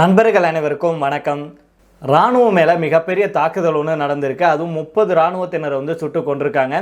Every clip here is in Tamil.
நண்பர்கள் அனைவருக்கும் வணக்கம். ராணுவம் மேலே மிகப்பெரிய தாக்குதல் ஒன்று நடந்திருக்கு. அதுவும் முப்பது இராணுவத்தினர் வந்து சுட்டு கொண்டிருக்காங்க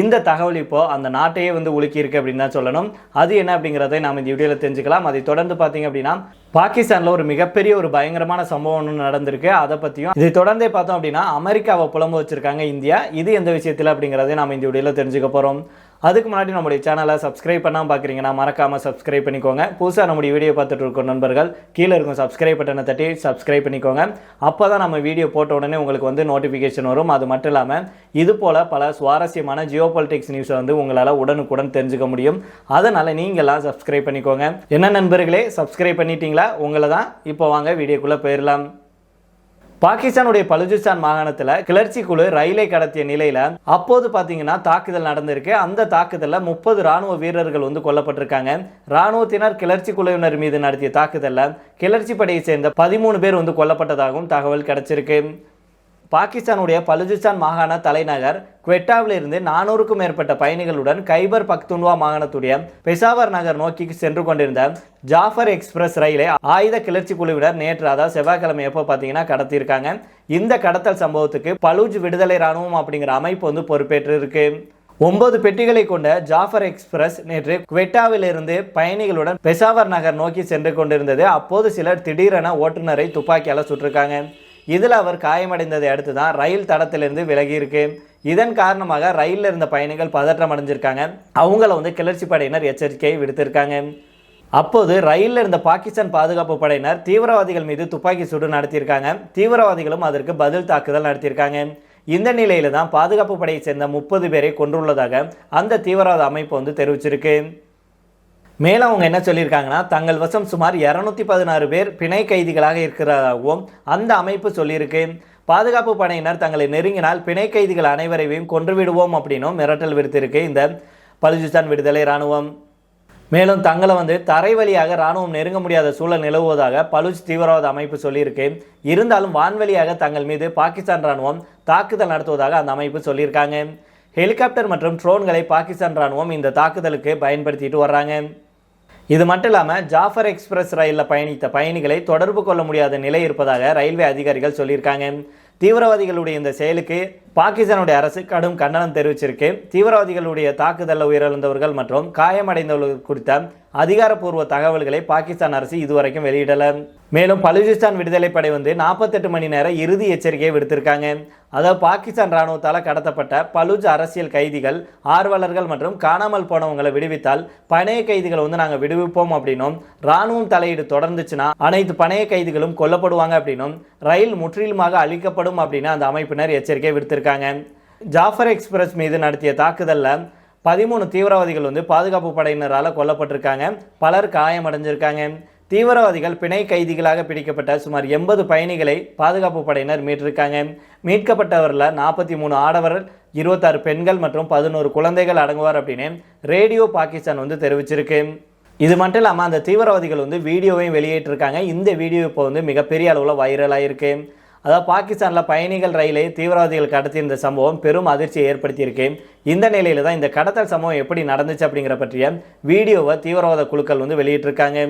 இந்த தகவல் இப்போது அந்த நாட்டையே வந்து உலுக்கியிருக்கு அப்படின்னு தான் சொல்லணும். அது என்ன அப்படிங்கிறதை நாம் இந்த வீடியோவில் தெரிஞ்சுக்கலாம். அதை தொடர்ந்து பார்த்தீங்க அப்படின்னா பாகிஸ்தானில் ஒரு மிகப்பெரிய ஒரு பயங்கரமான சம்பவம் ஒன்று நடந்திருக்கு. அதை பற்றியும் இதை தொடர்ந்தே பார்த்தோம் அப்படின்னா அமெரிக்காவை புலம்பு வச்சுருக்காங்க இந்தியா. இது எந்த விஷயத்தில் அப்படிங்கிறதை நாம் இந்த வீடியோவில் தெரிஞ்சுக்க போகிறோம் அதுக்கு முன்னாடி நம்முடைய சேனலை சப்ஸ்கிரைப் பண்ணாமல் பார்க்குறீங்கன்னா மறக்காமல் சப்ஸ்கிரைப் பண்ணிக்கோங்க. புதுசாக நம்முடைய வீடியோ பார்த்துட்டு இருக்கோம் நண்பர்கள் கீழே இருக்கும் சப்ஸ்கிரைப் பட்டனை தட்டி சப்ஸ்கிரைப் பண்ணிக்கோங்க. அப்போ தான் நம்ம வீடியோ போட்ட உடனே உங்களுக்கு வந்து நோட்டிஃபிகேஷன் வரும். அது மட்டும் இல்லாமல் இது போல் பல சுவாரஸ்யமான ஜியோ பாலிட்டிக்ஸ் நியூஸை வந்து உங்களால் உடனுக்குடன் தெரிஞ்சுக்க முடியும். அதனால் நீங்களாம் சப்ஸ்கிரைப் பண்ணிக்கோங்க. என்ன நண்பர்களே சப்ஸ்கிரைப் பண்ணிட்டீங்களா? உங்களை தான் இப்போ வாங்க வீடியோக்குள்ளே போயிடலாம். பாகிஸ்தானுடைய பலுஜிஸ்தான் மாகாணத்தில் கிளர்ச்சி குழு ரயிலை கடத்திய நிலையில் அப்போது பார்த்தீங்கன்னா தாக்குதல் நடந்திருக்கு. அந்த தாக்குதலில் முப்பது ராணுவ வீரர்கள் வந்து கொல்லப்பட்டிருக்காங்க. ராணுவத்தினர் கிளர்ச்சி குழுவினர் மீது நடத்திய தாக்குதலில் கிளர்ச்சி படையை சேர்ந்த பதிமூணு பேர் வந்து கொல்லப்பட்டதாகவும் தகவல் கிடைச்சிருக்கு. பாகிஸ்தானுடைய பலுஜிஸ்தான் மாகாண தலைநகர் குவெட்டாவிலிருந்து நானூறுக்கும் மேற்பட்ட பயணிகளுடன் கைபர் பக்துன்வா மாகாணத்துடைய பெசாவர் நகர் நோக்கி சென்று கொண்டிருந்த ஜாஃபர் எக்ஸ்பிரஸ் ரயிலை ஆயுத கிளர்ச்சி குழுவினர் நேற்று அதாவது செவ்வாய்க்கிழமை எப்போ பார்த்தீங்கன்னா கடத்தியிருக்காங்க. இந்த கடத்தல் சம்பவத்துக்கு பலூஜ் விடுதலை ராணுவம் அப்படிங்கிற அமைப்பு வந்து பொறுப்பேற்று இருக்கு ஒன்பது பெட்டிகளை கொண்ட ஜாஃபர் எக்ஸ்பிரஸ் நேற்று குவெட்டாவிலிருந்து பயணிகளுடன் பெசாவர் நகர் நோக்கி சென்று கொண்டிருந்தது. அப்போது சிலர் திடீரென ஓட்டுநரை துப்பாக்கியால் சுட்டிருக்காங்க. இதில் அவர் காயமடைந்ததை அடுத்து தான் ரயில் தடத்திலிருந்து விலகி இருக்கு இதன் காரணமாக ரயிலில் இருந்த பயணிகள் பதற்றம் அடைஞ்சிருக்காங்க. அவங்கள வந்து கிளர்ச்சி படையினர் எச்சரிக்கை விடுத்திருக்காங்க. அப்போது ரயிலில் இருந்த பாகிஸ்தான் பாதுகாப்பு படையினர் தீவிரவாதிகள் மீது துப்பாக்கி சூடு நடத்தியிருக்காங்க. தீவிரவாதிகளும் அதற்கு பதில் தாக்குதல் நடத்தியிருக்காங்க. இந்த நிலையில தான் பாதுகாப்பு படையை சேர்ந்த முப்பது பேரை கொன்றுள்ளதாக அந்த தீவிரவாத அமைப்பு வந்து தெரிவிச்சிருக்கு. மேலும் அவங்க என்ன சொல்லியிருக்காங்கன்னா தங்கள் வசம் சுமார் இரநூத்தி பதினாறு பேர் பிணை கைதிகளாக இருக்கிறதாகவும் அந்த அமைப்பு சொல்லியிருக்கு. பாதுகாப்பு படையினர் தங்களை நெருங்கினால் பிணை கைதிகள் அனைவரையும் கொன்றுவிடுவோம் அப்படின்னும் மிரட்டல் விடுத்திருக்கு இந்த பலுஜிஸ்தான் விடுதலை இராணுவம். மேலும் தங்களை வந்து தரை வழியாக ராணுவம் நெருங்க முடியாத சூழல் நிலவுவதாக பலுஜ் தீவிரவாத அமைப்பு சொல்லியிருக்கு. இருந்தாலும் வான்வழியாக தங்கள் மீது பாகிஸ்தான் ராணுவம் தாக்குதல் நடத்துவதாக அந்த அமைப்பு சொல்லியிருக்காங்க. ஹெலிகாப்டர் மற்றும் ட்ரோன்களை பாகிஸ்தான் ராணுவம் இந்த தாக்குதலுக்கு பயன்படுத்திட்டு வர்றாங்க. இது மட்டும் இல்லாமல் ஜாஃபர் எக்ஸ்பிரஸ் ரயிலில் பயணித்த பயணிகளை தொடர்பு கொள்ள முடியாத நிலை இருப்பதாக ரயில்வே அதிகாரிகள் சொல்லியிருக்காங்க. தீவிரவாதிகளுடைய இந்த செயலுக்கு பாகிஸ்தானுடைய அரசு கடும் கண்டனம் தெரிவிச்சிருக்கு. தீவிரவாதிகளுடைய தாக்குதலில் உயிரிழந்தவர்கள் மற்றும் காயமடைந்தவர்கள் குறித்த அதிகாரப்பூர்வ தகவல்களை பாகிஸ்தான் அரசு இதுவரைக்கும் வெளியிடல. மேலும் பலுஜிஸ்தான் விடுதலை படை வந்து நாற்பத்தெட்டு மணி நேரம் இறுதி எச்சரிக்கையை விடுத்திருக்காங்க. அதாவது பாகிஸ்தான் ராணுவத்தால் கடத்தப்பட்ட பலுஜ் அரசியல் கைதிகள் ஆர்வலர்கள் மற்றும் காணாமல் போனவங்களை விடுவித்தால் பணைய கைதிகளை வந்து நாங்கள் விடுவிப்போம் அப்படின்னும் ராணுவம் தலையீடு தொடர்ந்துச்சுன்னா அனைத்து பணைய கைதிகளும் கொல்லப்படுவாங்க அப்படின்னும் ரயில் முற்றிலுமாக அழிக்கப்படும் அப்படின்னு அந்த அமைப்பினர் எச்சரிக்கை விடுத்திருக்காங்க. ஜாஃபர் எக்ஸ்பிரஸ் மீது நடத்திய தாக்குதலில் பதிமூணு தீவிரவாதிகள் வந்து பாதுகாப்பு படையினரால் கொல்லப்பட்டிருக்காங்க. பலர் காயமடைஞ்சிருக்காங்க. தீவிரவாதிகள் பிணை கைதிகளாக பிடிக்கப்பட்ட சுமார் எண்பது பயணிகளை பாதுகாப்பு படையினர் மீட்டிருக்காங்க. மீட்கப்பட்டவரில் நாற்பத்தி மூணு ஆடவர் இருபத்தாறு பெண்கள் மற்றும் பதினோரு குழந்தைகள் அடங்குவார் அப்படின்னு ரேடியோ பாகிஸ்தான் வந்து தெரிவிச்சிருக்கு. இது மட்டும் இல்லாமல் அந்த தீவிரவாதிகள் வந்து வீடியோவையும் வெளியிட்டிருக்காங்க. இந்த வீடியோ இப்போ வந்து மிகப்பெரிய அளவில் வைரலாக இருக்கு அதாவது பாகிஸ்தானில் பயணிகள் ரயிலை தீவிரவாதிகள் கடத்தியிருந்த சம்பவம் பெரும் அதிர்ச்சியை ஏற்படுத்தியிருக்கு. இந்த நிலையில் தான் இந்த கடத்தல் சம்பவம் எப்படி நடந்துச்சு அப்படிங்கிற பற்றிய வீடியோவை தீவிரவாத குழுக்கள் வந்து வெளியிட்டிருக்காங்க.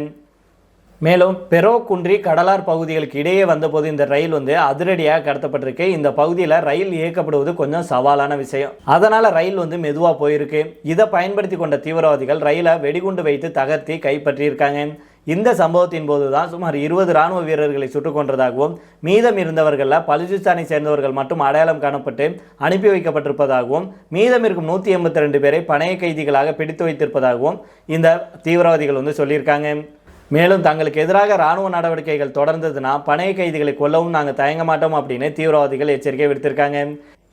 மேலும் பெரோ குன்றி கடலார் பகுதிகளுக்கு இடையே வந்தபோது இந்த ரயில் வந்து அதிரடியாக கடத்தப்பட்டிருக்கு. இந்த பகுதியில் ரயில் இயக்கப்படுவது கொஞ்சம் சவாலான விஷயம். அதனால் ரயில் வந்து மெதுவாக போயிருக்கு. இதை பயன்படுத்தி கொண்ட தீவிரவாதிகள் ரயிலை வெடிகுண்டு வைத்து தகர்த்தி கைப்பற்றியிருக்காங்க. இந்த சம்பவத்தின் போது தான் சுமார் இருபது ராணுவ வீரர்களை சுட்டுக் கொன்றதாகவும் மீதம் இருந்தவர்களில் பலுச்சிஸ்தானை சேர்ந்தவர்கள் மட்டும் அடையாளம் காணப்பட்டு அனுப்பி வைக்கப்பட்டிருப்பதாகவும் மீதம் இருக்கும் நூற்றி எண்பத்தி ரெண்டு பேரை பணைய கைதிகளாக பிடித்து வைத்திருப்பதாகவும் இந்த தீவிரவாதிகள் வந்து சொல்லியிருக்காங்க. மேலும் தங்களுக்கு எதிராக ராணுவ நடவடிக்கைகள் தொடர்ந்ததுன்னா பணைய கைதிகளை கொல்லவும் நாங்கள் தயங்க மாட்டோம் அப்படின்னு தீவிரவாதிகள் எச்சரிக்கை விடுத்திருக்காங்க.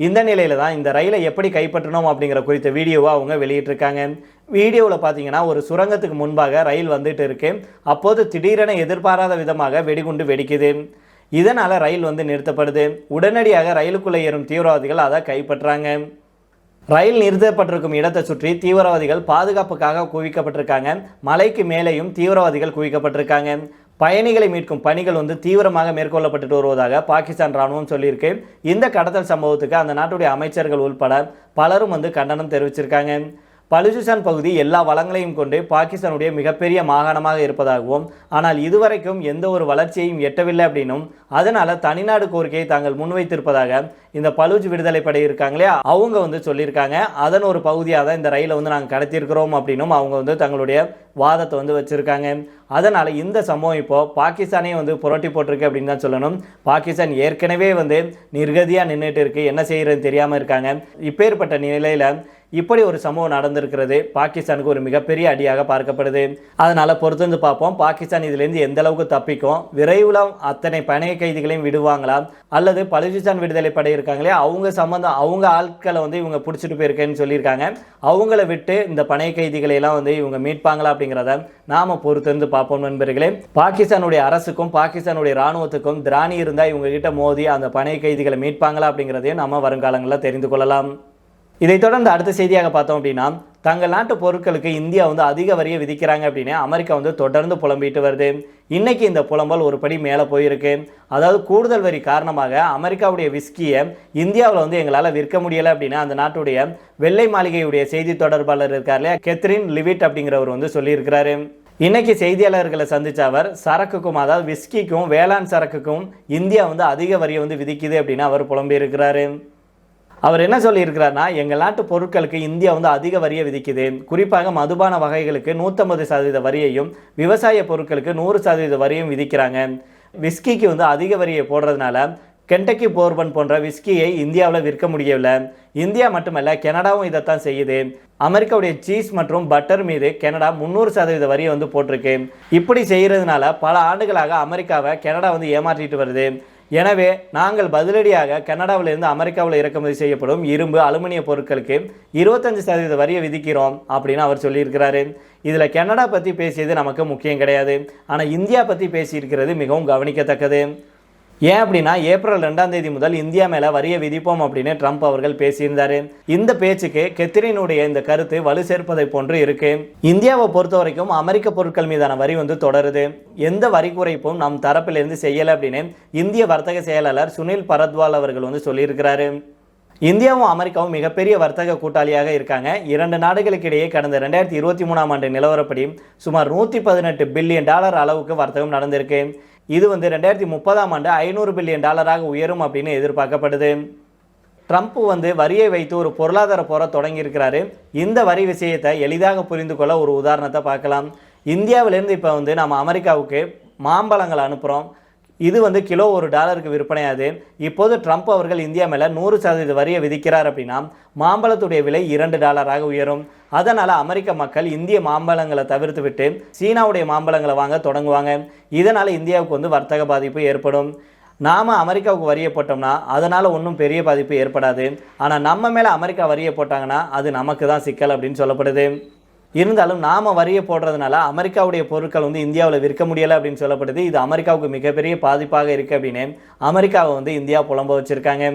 இந்த நிலையில தான் இந்த ரயிலை எப்படி கைப்பற்றணும் அப்படிங்கிற குறித்த வீடியோவை அவங்க வெளியிட்டிருக்காங்க. வீடியோவில் பார்த்தீங்கன்னா ஒரு சுரங்கத்துக்கு முன்பாக ரயில் வந்துட்டு இருக்கு. அப்போது திடீரென எதிர்பாராத விதமாக வெடிகுண்டு வெடிக்குது. இதனால் ரயில் வந்து நிறுத்தப்படுது. உடனடியாக ரயிலுக்குள்ளே ஏறும் தீவிரவாதிகள் அதை கைப்பற்றாங்க. ரயில் நிறுத்தப்பட்டிருக்கும் இடத்தை சுற்றி தீவிரவாதிகள் பாதுகாப்புக்காக குவிக்கப்பட்டிருக்காங்க. மலைக்கு மேலேயும் தீவிரவாதிகள் குவிக்கப்பட்டிருக்காங்க. பயணிகளை மீட்கும் பணிகள் வந்து தீவிரமாக மேற்கொள்ளப்பட்டு வருவதாக பாகிஸ்தான் ராணுவம் சொல்லியிருக்கு. இந்த கடத்தல் சம்பவத்துக்கு அந்த நாட்டுடைய அமைச்சர்கள் உள்பட பலரும் வந்து கண்டனம் தெரிவிச்சிருக்காங்க. பலுச்சிஸ்தான் பகுதி எல்லா வளங்களையும் கொண்டு பாகிஸ்தானுடைய மிகப்பெரிய மாகாணமாக இருப்பதாகவும் ஆனால் இதுவரைக்கும் எந்த ஒரு வளர்ச்சியையும் எட்டவில்லை அப்படின்னும் அதனால் தனிநாடு கோரிக்கையை தாங்கள் முன்வைத்திருப்பதாக இந்த பலுஜ் விடுதலை படை இருக்காங்களே அவங்க வந்து சொல்லியிருக்காங்க. அதன் ஒரு பகுதியாக தான் இந்த ரயிலை வந்து நாங்கள் கடத்தியிருக்கிறோம் அப்படின்னும் அவங்க வந்து தங்களுடைய வாதத்தை வந்து வச்சுருக்காங்க. அதனால் இந்த சம்பவம் இப்போது பாகிஸ்தானே வந்து புரட்டி போட்டிருக்கு அப்படின்னு தான் சொல்லணும். பாகிஸ்தான் ஏற்கனவே வந்து நிர்கதியாக நின்றுட்டு இருக்குது என்ன செய்கிறதுன்னு தெரியாமல் இருக்காங்க. இப்பேற்பட்ட நிலையில் இப்படி ஒரு சம்பவம் நடந்திருக்கிறது. பாகிஸ்தானுக்கு ஒரு மிகப்பெரிய அடியாக பார்க்கப்படுது. அதனால் பொறுத்திருந்து பார்ப்போம். பாகிஸ்தான் இதுலேருந்து எந்த அளவுக்கு தப்பிக்கும்? விரைவில் அத்தனை பணைய கைதிகளையும் விடுவாங்களா? அல்லது பலுச்சிஸ்தான் விடுதலை படை இருக்காங்களே அவங்க சம்மந்தம் அவங்க ஆட்களை வந்து இவங்க பிடிச்சிட்டு போயிருக்கேன்னு சொல்லியிருக்காங்க. அவங்கள விட்டு இந்த பணைய கைதிகளை எல்லாம் வந்து இவங்க மீட்பாங்களா அப்படிங்கிறத நாம் பொறுத்திருந்து பார்ப்போம் நண்பர்களே. பாகிஸ்தானுடைய அரசுக்கும் பாகிஸ்தானுடைய இராணுவத்துக்கும் திராணி இருந்தால் இவங்க கிட்ட மோதி அந்த பணைய கைதிகளை மீட்பாங்களா அப்படிங்கிறதையும் நம்ம வருங்காலங்களில் தெரிந்து கொள்ளலாம். இதைத் தொடர்ந்து அடுத்த செய்தியாக பார்த்தோம் அப்படின்னா தங்கள் நாட்டு பொருட்களுக்கு இந்தியா வந்து அதிக வரியை விதிக்கிறாங்க அப்படின்னு அமெரிக்கா வந்து தொடர்ந்து புலம்பிட்டு வருது. இன்றைக்கி இந்த புலம்பல் ஒரு படி மேலே போயிருக்கு. அதாவது கூடுதல் வரி காரணமாக அமெரிக்காவுடைய விஸ்கியை இந்தியாவில் வந்து எங்களால் விற்க முடியலை அப்படின்னா அந்த நாட்டுடைய வெள்ளை மாளிகையுடைய செய்தி தொடர்பாளர் இருக்கார் இல்லையா? கெத்ரின் லிவிட் அப்படிங்கிறவர் வந்து சொல்லியிருக்கிறாரு. இன்னைக்கு செய்தியாளர்களை சந்தித்த அவர் சரக்குக்கும் அதாவது விஸ்கிக்கும் வேளாண் சரக்குக்கும் இந்தியா வந்து அதிக வரியை வந்து விதிக்குது அப்படின்னு அவர் புலம்பியிருக்கிறாரு. அவர் என்ன சொல்லியிருக்கிறார்னா எங்கள் நாட்டு பொருட்களுக்கு இந்தியா வந்து அதிக வரியை விதிக்குது. குறிப்பாக மதுபான வகைகளுக்கு நூற்றம்பது சதவீத வரியையும் விவசாய பொருட்களுக்கு நூறு சதவீத வரியும் விதிக்கிறாங்க. விஸ்கிக்கு வந்து அதிக வரியை போடுறதுனால கென்டக்கி போர்பன் போன்ற விஸ்கியை இந்தியாவில் விற்க முடியவில்லை. இந்தியா மட்டுமல்ல கனடாவும் இதைத்தான் செய்யுது. அமெரிக்காவுடைய சீஸ் மற்றும் பட்டர் மீது கனடா முந்நூறு சதவீத வரியை வந்து போட்டிருக்கு. இப்படி செய்கிறதுனால பல ஆண்டுகளாக அமெரிக்காவை கனடா வந்து ஏமாற்றிட்டு வருது. எனவே நாங்கள் பதிலடியாக கனடாவிலிருந்து அமெரிக்காவில் இறக்குமதி செய்யப்படும் இரும்பு அலுமினிய பொருட்களுக்கு இருபத்தஞ்சு சதவீத வரியை விதிக்கிறோம் அப்படின்னு அவர் சொல்லியிருக்கிறாரு. இதில் கனடா பற்றி பேசியது நமக்கு முக்கியம் கிடையாது. ஆனால் இந்தியா பற்றி பேசியிருக்கிறது மிகவும் கவனிக்கத்தக்கது. ஏன் அப்படின்னா ஏப்ரல் ரெண்டாம் தேதி முதல் இந்தியா மேல வரியை விதிப்போம் அப்படின்னு ட்ரம்ப் அவர்கள் பேசியிருந்தாரு. இந்த பேச்சுக்கு கெத்ரினுடைய இந்த கருத்து வலு சேர்ப்பதை போன்று இருக்கு. இந்தியாவை பொறுத்த வரைக்கும் அமெரிக்க பொருட்கள் மீதான வரி வந்து தொடருது. எந்த வரி குறைப்பும் நம் தரப்பிலிருந்து செய்யலை அப்படின்னு இந்திய வர்த்தக செயலாளர் சுனில் பரத்வால் அவர்கள் வந்து சொல்லியிருக்கிறாரு. இந்தியாவும் அமெரிக்காவும் மிகப்பெரிய வர்த்தக கூட்டாளியாக இருக்காங்க. இரண்டு நாடுகளுக்கு இடையே கடந்த ரெண்டாயிரத்தி இருபத்தி மூணாம் ஆண்டு நிலவரப்படி சுமார் நூற்றி பதினெட்டு பில்லியன் டாலர் அளவுக்கு வர்த்தகம் நடந்திருக்கு. இது வந்து ரெண்டாயிரத்தி முப்பதாம் ஆண்டு ஐநூறு பில்லியன் டாலராக உயரும் அப்படின்னு எதிர்பார்க்கப்படுது. ட்ரம்ப் வந்து வரியை வைத்து ஒரு பொருளாதார போரை தொடங்கியிருக்கிறாரு. இந்த வரி விஷயத்தை எளிதாக புரிந்து கொள்ள ஒரு உதாரணத்தை பார்க்கலாம். இந்தியாவிலேருந்து இப்போ வந்து நம்ம அமெரிக்காவுக்கு மாம்பழங்கள் அனுப்புகிறோம் இது வந்து கிலோ ஒரு டாலருக்கு விற்பனையாது இப்போது ட்ரம்ப் அவர்கள் இந்தியா மேலே நூறு சதவீத வரியை விதிக்கிறார் அப்படின்னா மாம்பழத்துடைய விலை இரண்டு டாலராக உயரும். அதனால் அமெரிக்க மக்கள் இந்திய மாம்பழங்களை தவிர்த்து விட்டு சீனாவுடைய மாம்பழங்களை வாங்க தொடங்குவாங்க. இதனால் இந்தியாவுக்கு வந்து வர்த்தக பாதிப்பு ஏற்படும். நாம் அமெரிக்காவுக்கு வரியை போட்டோம்னா அதனால் ஒன்றும் பெரிய பாதிப்பு ஏற்படாது. ஆனால் நம்ம மேலே அமெரிக்கா வரியை போட்டாங்கன்னா அது நமக்கு தான் சிக்கல் அப்படின்னு சொல்லப்படுது. இருந்தாலும் நாம் வரியை போடுறதுனால அமெரிக்காவுடைய பொருட்கள் வந்து இந்தியாவில் விற்க முடியலை அப்படின்னு சொல்லப்படுது. இது அமெரிக்காவுக்கு மிகப்பெரிய பாதிப்பாக இருக்குது அப்படின்னு அமெரிக்காவை வந்து இந்தியா புலம்ப வச்சுருக்காங்க.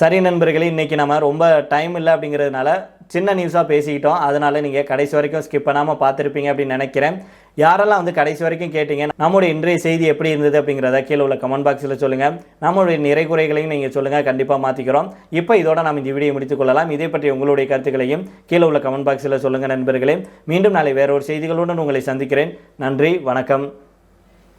சரி நண்பர்களே இன்றைக்கி நம்ம ரொம்ப டைம் இல்லை அப்படிங்கிறதுனால சின்ன நியூஸாக பேசிக்கிட்டோம். அதனால் நீங்கள் கடைசி வரைக்கும் ஸ்கிப் பண்ணாமல் பார்த்துருப்பீங்க அப்படின்னு நினைக்கிறேன். யாரெல்லாம் வந்து கடைசி வரைக்கும் கேட்டீங்க நம்மளுடைய இன்றைய செய்தி எப்படி இருந்தது அப்படிங்கிறத கீழே உள்ள கமெண்ட் பாக்ஸில் சொல்லுங்கள் நம்மளுடைய நிறை குறைகளையும் நீங்கள் சொல்லுங்கள் கண்டிப்பாக மாற்றிக்கிறோம் இப்போ இதோட நம்ம இந்த வீடியோ முடித்துக் கொள்ளலாம். இதை பற்றி உங்களுடைய கருத்துக்களையும் கீழே உள்ள கமெண்ட் பாக்ஸில் சொல்லுங்கள் நண்பர்களே. மீண்டும் நாளை வேற ஒரு செய்திகளுடன் உங்களை சந்திக்கிறேன். நன்றி வணக்கம்.